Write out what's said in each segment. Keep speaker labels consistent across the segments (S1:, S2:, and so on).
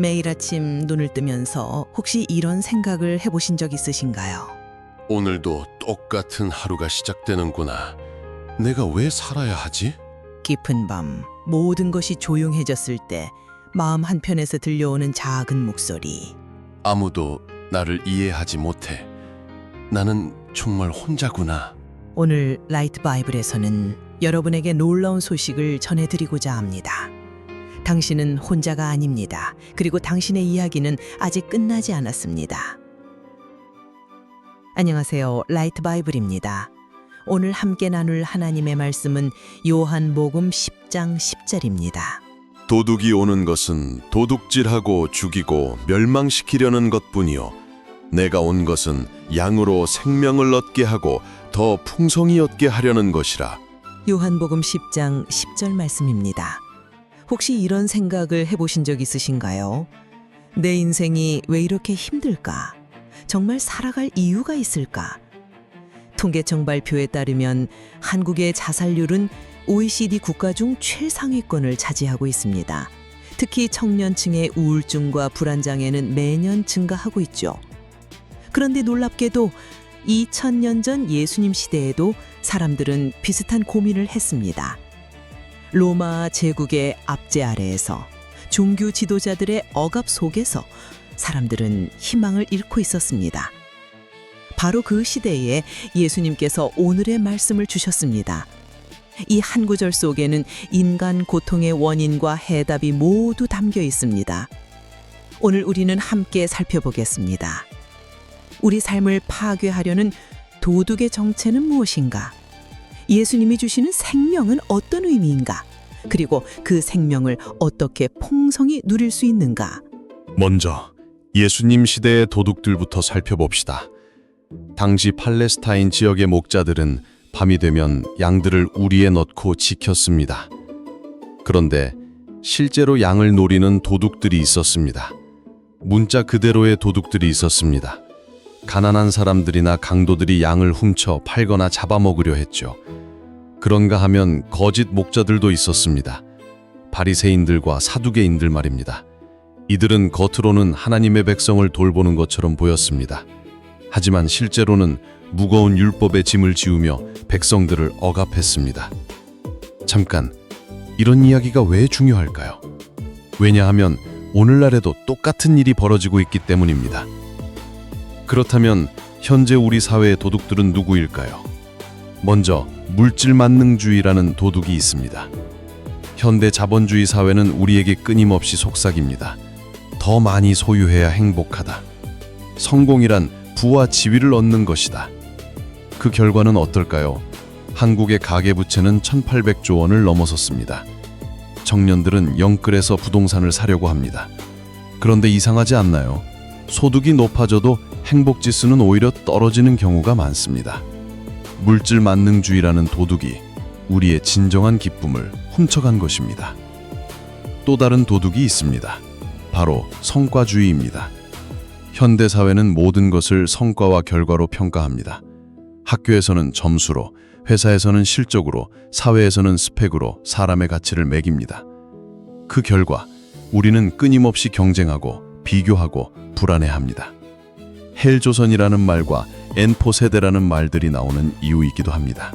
S1: 매일 아침 눈을 뜨면서 혹시 이런 생각을 해보신 적 있으신가요?
S2: 오늘도 똑같은 하루가 시작되는구나. 내가 왜 살아야 하지?
S1: 깊은 밤 모든 것이 조용해졌을 때 마음 한편에서 들려오는 작은 목소리.
S2: 아무도 나를 이해하지 못해. 나는 정말 혼자구나.
S1: 오늘 라이트 바이블에서는 여러분에게 놀라운 소식을 전해드리고자 합니다. 당신은 혼자가 아닙니다. 그리고 당신의 이야기는 아직 끝나지 않았습니다. 안녕하세요. 라이트 바이블입니다. 오늘 함께 나눌 하나님의 말씀은 요한 복음 10장 10절입니다.
S2: 도둑이 오는 것은 도둑질하고 죽이고 멸망시키려는 것뿐이요. 내가 온 것은 양으로 생명을 얻게 하고 더 풍성히 얻게 하려는 것이라.
S1: 요한복음 10장 10절 말씀입니다. 혹시 이런 생각을 해보신 적 있으신가요? 내 인생이 왜 이렇게 힘들까? 정말 살아갈 이유가 있을까? 통계청 발표에 따르면 한국의 자살률은 OECD 국가 중 최상위권을 차지하고 있습니다. 특히 청년층의 우울증과 불안장애는 매년 증가하고 있죠. 그런데 놀랍게도 2000년 전 예수님 시대에도 사람들은 비슷한 고민을 했습니다. 로마 제국의 압제 아래에서 종교 지도자들의 억압 속에서 사람들은 희망을 잃고 있었습니다. 바로 그 시대에 예수님께서 오늘의 말씀을 주셨습니다. 이 한 구절 속에는 인간 고통의 원인과 해답이 모두 담겨 있습니다. 오늘 우리는 함께 살펴보겠습니다. 우리 삶을 파괴하려는 도둑의 정체는 무엇인가? 예수님이 주시는 생명은 어떤 의미인가? 그리고 그 생명을 어떻게 풍성히 누릴 수 있는가?
S2: 먼저 예수님 시대의 도둑들부터 살펴봅시다. 당시 팔레스타인 지역의 목자들은 밤이 되면 양들을 우리에 넣고 지켰습니다. 그런데 실제로 양을 노리는 도둑들이 있었습니다. 문자 그대로의 도둑들이 있었습니다. 가난한 사람들이나 강도들이 양을 훔쳐 팔거나 잡아먹으려 했죠. 그런가 하면 거짓 목자들도 있었습니다. 바리새인들과 사두개인들 말입니다. 이들은 겉으로는 하나님의 백성을 돌보는 것처럼 보였습니다. 하지만 실제로는 무거운 율법의 짐을 지우며 백성들을 억압했습니다. 잠깐, 이런 이야기가 왜 중요할까요? 왜냐하면 오늘날에도 똑같은 일이 벌어지고 있기 때문입니다. 그렇다면 현재 우리 사회의 도둑들은 누구일까요? 먼저 물질 만능주의라는 도둑이 있습니다. 현대 자본주의 사회는 우리에게 끊임없이 속삭입니다. 더 많이 소유해야 행복하다. 성공이란 부와 지위를 얻는 것이다. 그 결과는 어떨까요? 한국의 가계부채는 1800조 원을 넘어섰습니다. 청년들은 영끌에서 부동산을 사려고 합니다. 그런데 이상하지 않나요? 소득이 높아져도 행복 지수는 오히려 떨어지는 경우가 많습니다. 물질 만능주의라는 도둑이 우리의 진정한 기쁨을 훔쳐간 것입니다. 또 다른 도둑이 있습니다. 바로 성과주의입니다. 현대 사회는 모든 것을 성과와 결과로 평가합니다. 학교에서는 점수로, 회사에서는 실적으로, 사회에서는 스펙으로 사람의 가치를 매깁니다. 그 결과 우리는 끊임없이 경쟁하고 비교하고 불안해합니다. 헬조선이라는 말과 엔포 세대라는 말들이 나오는 이유이기도 합니다.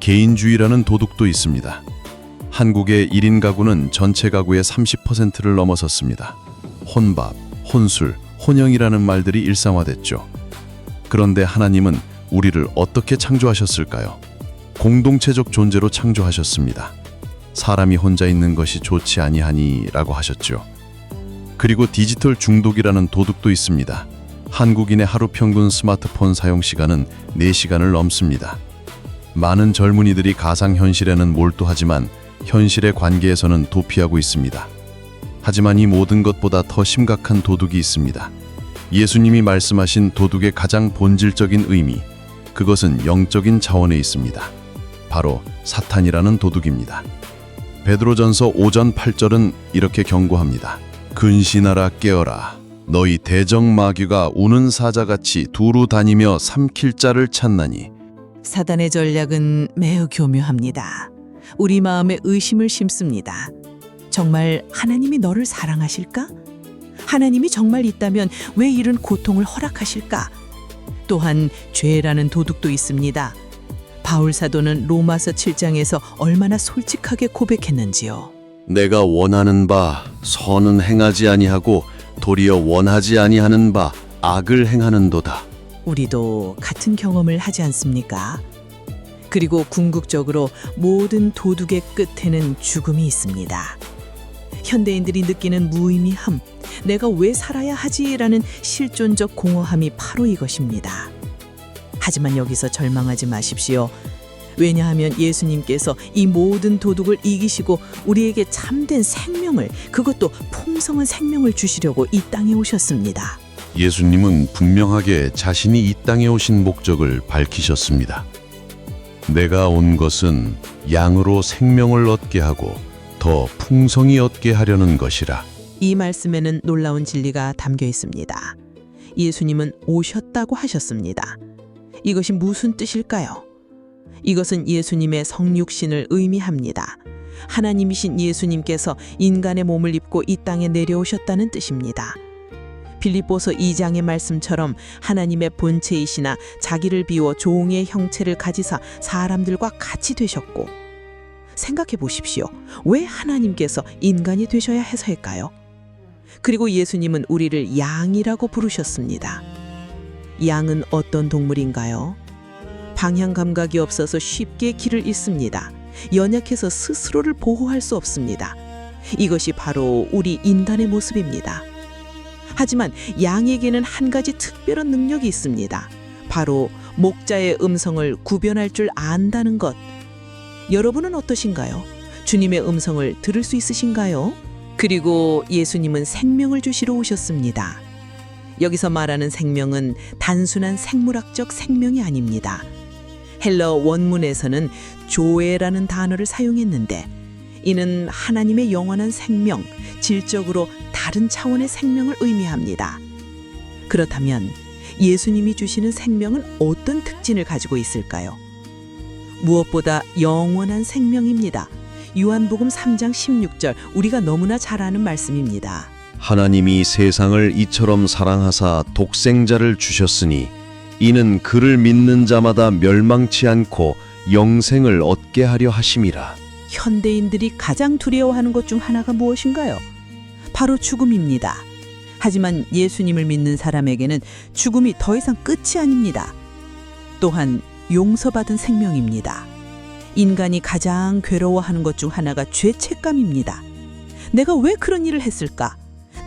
S2: 개인주의라는 도둑도 있습니다. 한국의 1인 가구는 전체 가구의 30%를 넘어섰습니다. 혼밥, 혼술, 혼영이라는 말들이 일상화됐죠. 그런데 하나님은 우리를 어떻게 창조하셨을까요? 공동체적 존재로 창조하셨습니다. 사람이 혼자 있는 것이 좋지 아니하니라고 하셨죠. 그리고 디지털 중독이라는 도둑도 있습니다. 한국인의 하루 평균 스마트폰 사용 시간은 4시간을 넘습니다. 많은 젊은이들이 가상현실에는 몰두하지만 현실의 관계에서는 도피하고 있습니다. 하지만 이 모든 것보다 더 심각한 도둑이 있습니다. 예수님이 말씀하신 도둑의 가장 본질적인 의미, 그것은 영적인 차원에 있습니다. 바로 사탄이라는 도둑입니다. 베드로전서 5전 8절은 이렇게 경고합니다. 근신하라 깨어라. 너희 대적마귀가 우는 사자같이 두루 다니며 삼킬 자를 찾나니
S1: 사단의 전략은 매우 교묘합니다. 우리 마음에 의심을 심습니다. 정말 하나님이 너를 사랑하실까? 하나님이 정말 있다면 왜 이런 고통을 허락하실까? 또한 죄라는 도둑도 있습니다. 바울 사도는 로마서 7장에서 얼마나 솔직하게 고백했는지요.
S2: 내가 원하는 바 선은 행하지 아니하고 도리어 원하지 아니하는 바 악을 행하는도다.
S1: 우리도 같은 경험을 하지 않습니까? 그리고 궁극적으로 모든 도둑의 끝에는 죽음이 있습니다. 현대인들이 느끼는 무의미함, 내가 왜 살아야 하지라는 실존적 공허함이 바로 이것입니다. 하지만 여기서 절망하지 마십시오. 왜냐하면 예수님께서 이 모든 도둑을 이기시고 우리에게 참된 생명을, 그것도 풍성한 생명을 주시려고 이 땅에 오셨습니다.
S2: 예수님은 분명하게 자신이 이 땅에 오신 목적을 밝히셨습니다. 내가 온 것은 양으로 생명을 얻게 하고 더 풍성히 얻게 하려는 것이라.
S1: 이 말씀에는 놀라운 진리가 담겨 있습니다. 예수님은 오셨다고 하셨습니다. 이것이 무슨 뜻일까요? 이것은 예수님의 성육신을 의미합니다. 하나님이신 예수님께서 인간의 몸을 입고 이 땅에 내려오셨다는 뜻입니다. 빌립보서 2장의 말씀처럼 하나님의 본체이시나 자기를 비워 종의 형체를 가지사 사람들과 같이 되셨고 생각해 보십시오. 왜 하나님께서 인간이 되셔야 해서일까요? 그리고 예수님은 우리를 양이라고 부르셨습니다. 양은 어떤 동물인가요? 방향 감각이 없어서 쉽게 길을 잃습니다. 연약해서 스스로를 보호할 수 없습니다. 이것이 바로 우리 인간의 모습입니다. 하지만 양에게는 한 가지 특별한 능력이 있습니다. 바로 목자의 음성을 구별할 줄 안다는 것. 여러분은 어떠신가요? 주님의 음성을 들을 수 있으신가요? 그리고 예수님은 생명을 주시러 오셨습니다. 여기서 말하는 생명은 단순한 생물학적 생명이 아닙니다. 헬러 원문에서는 조에라는 단어를 사용했는데 이는 하나님의 영원한 생명, 질적으로 다른 차원의 생명을 의미합니다. 그렇다면 예수님이 주시는 생명은 어떤 특징을 가지고 있을까요? 무엇보다 영원한 생명입니다. 요한복음 3장 16절 우리가 너무나 잘 아는 말씀입니다.
S2: 하나님이 세상을 이처럼 사랑하사 독생자를 주셨으니 이는 그를 믿는 자마다 멸망치 않고 영생을 얻게 하려 하심이라.
S1: 현대인들이 가장 두려워하는 것 중 하나가 무엇인가요? 바로 죽음입니다. 하지만 예수님을 믿는 사람에게는 죽음이 더 이상 끝이 아닙니다. 또한 용서받은 생명입니다. 인간이 가장 괴로워하는 것 중 하나가 죄책감입니다. 내가 왜 그런 일을 했을까?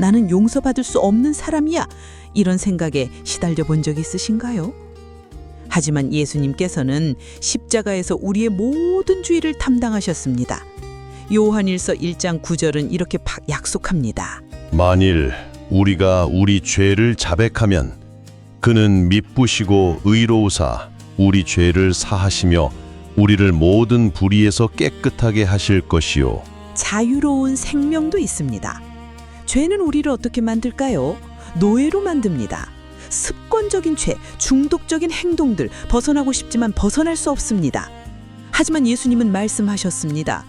S1: 나는 용서받을 수 없는 사람이야. 이런 생각에 시달려 본 적 있으신가요? 하지만 예수님께서는 십자가에서 우리의 모든 죄를 담당하셨습니다. 요한일서 1장 9절은 이렇게 바- 약속합니다.
S2: 만일 우리가 우리 죄를 자백하면 그는 미쁘시고 의로우사 우리 죄를 사하시며 우리를 모든 불의에서 깨끗하게 하실 것이요
S1: 자유로운 생명도 있습니다. 죄는 우리를 어떻게 만들까요? 노예로 만듭니다. 습관적인 죄, 중독적인 행동들 벗어나고 싶지만 벗어날 수 없습니다. 하지만 예수님은 말씀하셨습니다.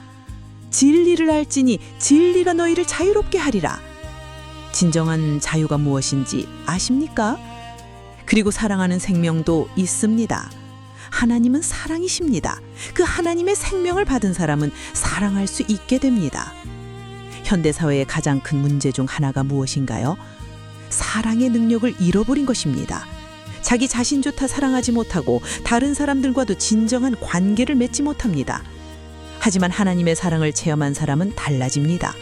S1: 진리를 알지니 진리가 너희를 자유롭게 하리라. 진정한 자유가 무엇인지 아십니까? 그리고 사랑하는 생명도 있습니다. 하나님은 사랑이십니다. 그 하나님의 생명을 받은 사람은 사랑할 수 있게 됩니다. 현대 사회의 가장 큰 문제 중 하나가 무엇인가요? 사랑의 능력을 잃어버린 것입니다. 자기 자신조차 사랑하지 못하고 다른 사람들과도 진정한 관계를 맺지 못합니다. 하지만 하나님의 사랑을 체험한 사람은 달라집니다.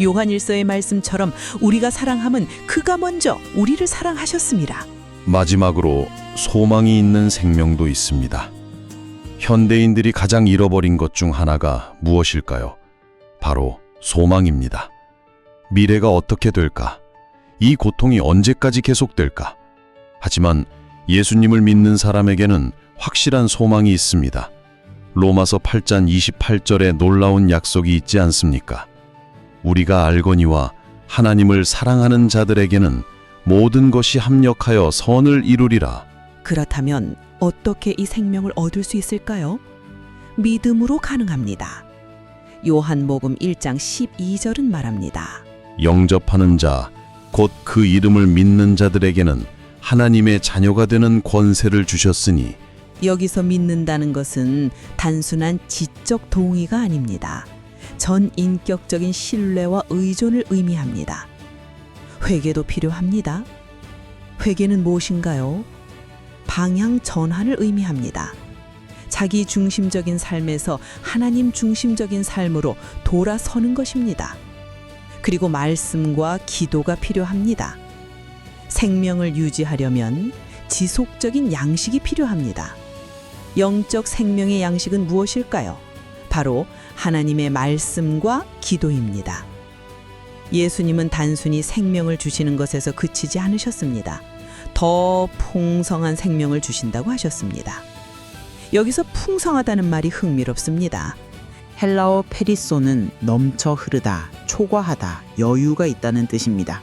S1: 요한일서의 말씀처럼 우리가 사랑함은 그가 먼저 우리를 사랑하셨습니다.
S2: 마지막으로 소망이 있는 생명도 있습니다. 현대인들이 가장 잃어버린 것 중 하나가 무엇일까요? 바로 소망입니다. 미래가 어떻게 될까? 이 고통이 언제까지 계속될까? 하지만 예수님을 믿는 사람에게는 확실한 소망이 있습니다. 로마서 8장 28절에 놀라운 약속이 있지 않습니까? 우리가 알거니와 하나님을 사랑하는 자들에게는 모든 것이 합력하여 선을 이루리라.
S1: 그렇다면 어떻게 이 생명을 얻을 수 있을까요? 믿음으로 가능합니다. 요한복음 1장 12절은 말합니다.
S2: 영접하는 자, 곧 그 이름을 믿는 자들에게는 하나님의 자녀가 되는 권세를 주셨으니
S3: 여기서 믿는다는 것은 단순한 지적 동의가 아닙니다. 전 인격적인 신뢰와 의존을 의미합니다. 회개도 필요합니다. 회개는 무엇인가요? 방향 전환을 의미합니다. 자기 중심적인 삶에서 하나님 중심적인 삶으로 돌아서는 것입니다. 그리고 말씀과 기도가 필요합니다. 생명을 유지하려면 지속적인 양식이 필요합니다. 영적 생명의 양식은 무엇일까요? 바로 하나님의 말씀과 기도입니다. 예수님은 단순히 생명을 주시는 것에서 그치지 않으셨습니다. 더 풍성한 생명을 주신다고 하셨습니다. 여기서 풍성하다는 말이 흥미롭습니다.
S1: 헬라어 페리소는 넘쳐 흐르다, 초과하다, 여유가 있다는 뜻입니다.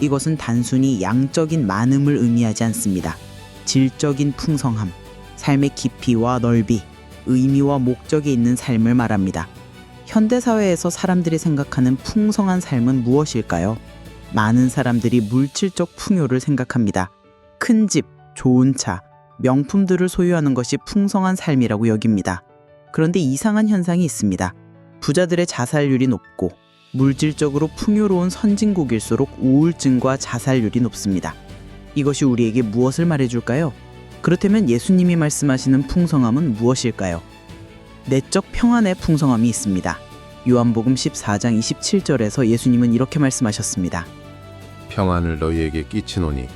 S1: 이것은 단순히 양적인 많음을 의미하지 않습니다. 질적인 풍성함, 삶의 깊이와 넓이, 의미와 목적이 있는 삶을 말합니다. 현대 사회에서 사람들이 생각하는 풍성한 삶은 무엇일까요? 많은 사람들이 물질적 풍요를 생각합니다. 큰 집, 좋은 차, 명품들을 소유하는 것이 풍성한 삶이라고 여깁니다. 그런데 이상한 현상이 있습니다. 부자들의 자살률이 높고 물질적으로 풍요로운 선진국일수록 우울증과 자살률이 높습니다. 이것이 우리에게 무엇을 말해줄까요? 그렇다면 예수님이 말씀하시는 풍성함은 무엇일까요? 내적 평안의 풍성함이 있습니다. 요한복음 14장 27절에서 예수님은 이렇게 말씀하셨습니다.
S2: 평안을 너희에게 끼치노니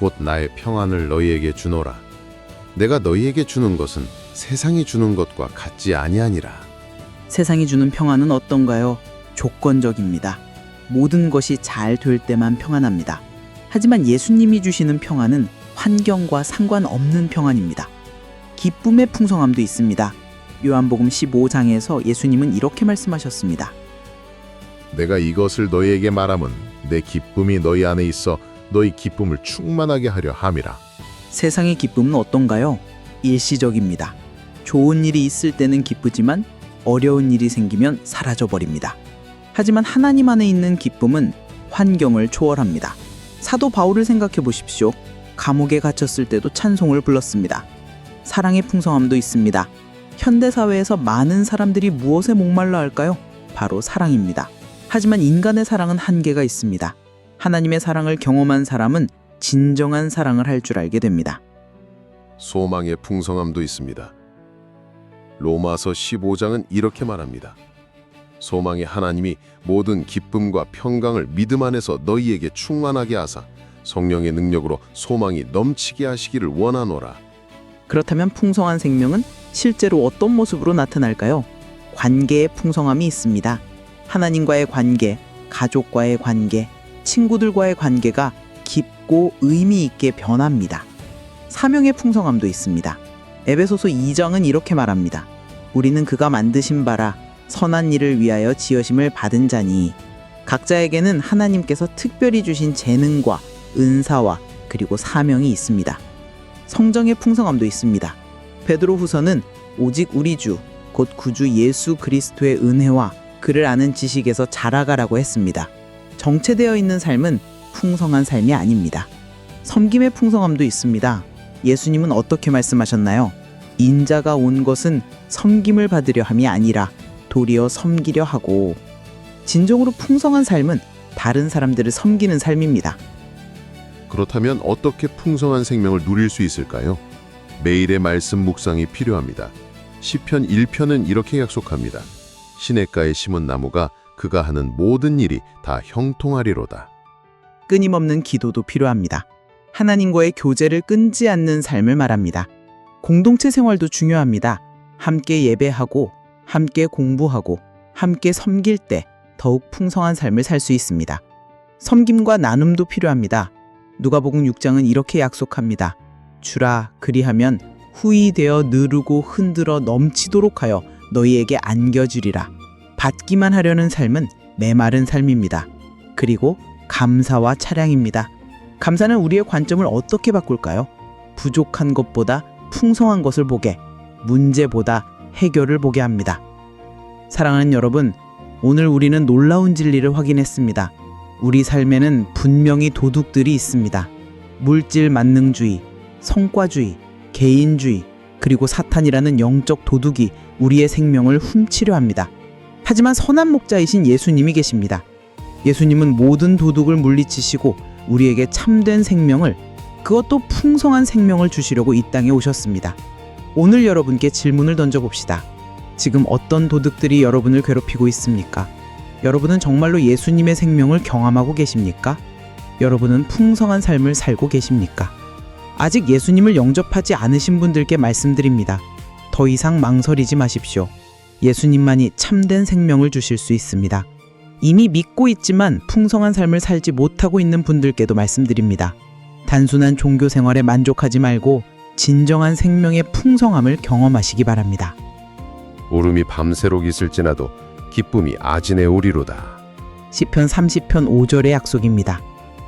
S2: 곧 나의 평안을 너희에게 주노라. 내가 너희에게 주는 것은 세상이 주는 것과 같지 아니하니라.
S1: 세상이 주는 평안은 어떤가요? 조건적입니다. 모든 것이 잘 될 때만 평안합니다. 하지만 예수님이 주시는 평안은 환경과 상관없는 평안입니다. 기쁨의 풍성함도 있습니다. 요한복음 15장에서 예수님은 이렇게 말씀하셨습니다.
S4: 내가 이것을 너희에게 말함은 내 기쁨이 너희 안에 있어 너희 기쁨을 충만하게 하려 함이라.
S1: 세상의 기쁨은 어떤가요? 일시적입니다. 좋은 일이 있을 때는 기쁘지만 어려운 일이 생기면 사라져 버립니다. 하지만 하나님 안에 있는 기쁨은 환경을 초월합니다. 사도 바울을 생각해 보십시오. 감옥에 갇혔을 때도 찬송을 불렀습니다. 사랑의 풍성함도 있습니다. 현대 사회에서 많은 사람들이 무엇에 목말라 할까요? 바로 사랑입니다. 하지만 인간의 사랑은 한계가 있습니다. 하나님의 사랑을 경험한 사람은 진정한 사랑을 할 줄 알게 됩니다.
S2: 소망의 풍성함도 있습니다. 로마서 15장은 이렇게 말합니다. 소망의 하나님이 모든 기쁨과 평강을 믿음 안에서 너희에게 충만하게 하사 성령의 능력으로 소망이 넘치게 하시기를 원하노라.
S1: 그렇다면 풍성한 생명은 실제로 어떤 모습으로 나타날까요? 관계의 풍성함이 있습니다. 하나님과의 관계, 가족과의 관계, 친구들과의 관계가 깊고 의미 있게 변합니다. 사명의 풍성함도 있습니다. 에베소서 2장은 이렇게 말합니다. 우리는 그가 만드신 바라 선한 일을 위하여 지으심을 받은 자니 각자에게는 하나님께서 특별히 주신 재능과 은사와 그리고 사명이 있습니다. 성정의 풍성함도 있습니다. 베드로 후서는 오직 우리 주 곧 구주 예수 그리스도의 은혜와 그를 아는 지식에서 자라가라고 했습니다. 정체되어 있는 삶은 풍성한 삶이 아닙니다. 섬김의 풍성함도 있습니다. 예수님은 어떻게 말씀하셨나요? 인자가 온 것은 섬김을 받으려 함이 아니라 도리어 섬기려 하고 진정으로 풍성한 삶은 다른 사람들을 섬기는 삶입니다.
S4: 그렇다면 어떻게 풍성한 생명을 누릴 수 있을까요? 매일의 말씀 묵상이 필요합니다. 시편 1편은 이렇게 약속합니다. 시냇가에 심은 나무가 그가 하는 모든 일이 다 형통하리로다.
S1: 끊임없는 기도도 필요합니다. 하나님과의 교제를 끊지 않는 삶을 말합니다. 공동체 생활도 중요합니다. 함께 예배하고, 함께 공부하고, 함께 섬길 때 더욱 풍성한 삶을 살 수 있습니다. 섬김과 나눔도 필요합니다. 누가복음 6장은 이렇게 약속합니다. 주라 그리하면 후이 되어 느르고 흔들어 넘치도록 하여 너희에게 안겨주리라. 받기만 하려는 삶은 메마른 삶입니다. 그리고 감사와 차량입니다. 감사는 우리의 관점을 어떻게 바꿀까요? 부족한 것보다 풍성한 것을 보게, 문제보다 해결을 보게 합니다. 사랑하는 여러분, 오늘 우리는 놀라운 진리를 확인했습니다. 우리 삶에는 분명히 도둑들이 있습니다. 물질 만능주의, 성과주의, 개인주의, 그리고 사탄이라는 영적 도둑이 우리의 생명을 훔치려 합니다. 하지만 선한 목자이신 예수님이 계십니다. 예수님은 모든 도둑을 물리치시고 우리에게 참된 생명을 그것도 풍성한 생명을 주시려고 이 땅에 오셨습니다. 오늘 여러분께 질문을 던져봅시다. 지금 어떤 도둑들이 여러분을 괴롭히고 있습니까? 여러분은 정말로 예수님의 생명을 경험하고 계십니까? 여러분은 풍성한 삶을 살고 계십니까? 아직 예수님을 영접하지 않으신 분들께 말씀드립니다. 더 이상 망설이지 마십시오. 예수님만이 참된 생명을 주실 수 있습니다. 이미 믿고 있지만 풍성한 삶을 살지 못하고 있는 분들께도 말씀드립니다. 단순한 종교 생활에 만족하지 말고 진정한 생명의 풍성함을 경험하시기 바랍니다.
S4: 울음이 밤새록 있을지라도 기쁨이 아진에 오리로다.
S1: 시편 30편 5절의 약속입니다.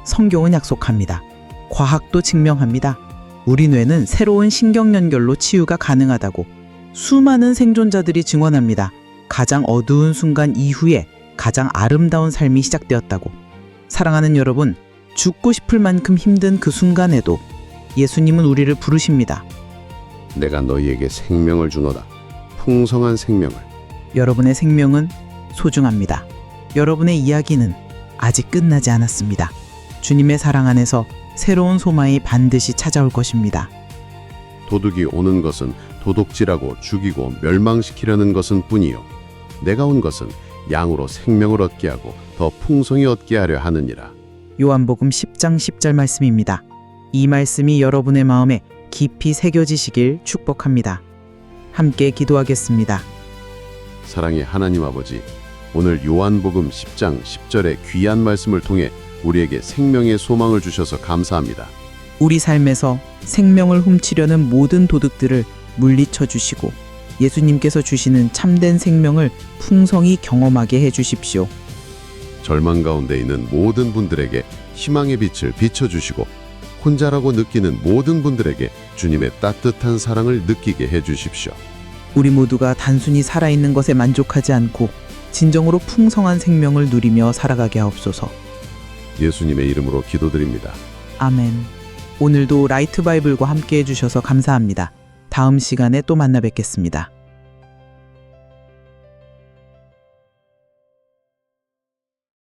S1: 성경은 약속합니다. 과학도 증명합니다. 우리 뇌는 새로운 신경 연결로 치유가 가능하다고 수많은 생존자들이 증언합니다. 가장 어두운 순간 이후에 가장 아름다운 삶이 시작되었다고. 사랑하는 여러분, 죽고 싶을 만큼 힘든 그 순간에도 예수님은 우리를 부르십니다.
S4: 내가 너희에게 생명을 주노라. 풍성한 생명을.
S1: 여러분의 생명은 소중합니다. 여러분의 이야기는 아직 끝나지 않았습니다. 주님의 사랑 안에서 새로운 소망이 반드시 찾아올 것입니다.
S4: 도둑이 오는 것은 도둑질하고 죽이고 멸망시키려는 것은 뿐이요. 내가 온 것은 양으로 생명을 얻게 하고 더 풍성히 얻게 하려 하느니라.
S1: 요한복음 10장 10절 말씀입니다. 이 말씀이 여러분의 마음에 깊이 새겨지시길 축복합니다. 함께 기도하겠습니다.
S4: 사랑의 하나님 아버지, 오늘 요한복음 10장 10절의 귀한 말씀을 통해 우리에게 생명의 소망을 주셔서 감사합니다.
S1: 우리 삶에서 생명을 훔치려는 모든 도둑들을 물리쳐 주시고 예수님께서 주시는 참된 생명을 풍성히 경험하게 해 주십시오.
S4: 절망 가운데 있는 모든 분들에게 희망의 빛을 비춰주시고 혼자라고 느끼는 모든 분들에게 주님의 따뜻한 사랑을 느끼게 해 주십시오.
S1: 우리 모두가 단순히 살아있는 것에 만족하지 않고 진정으로 풍성한 생명을 누리며 살아가게 하옵소서.
S4: 예수님의 이름으로 기도드립니다.
S1: 아멘. 오늘도 라이트 바이블과 함께 해주셔서 감사합니다. 다음 시간에 또 만나 뵙겠습니다.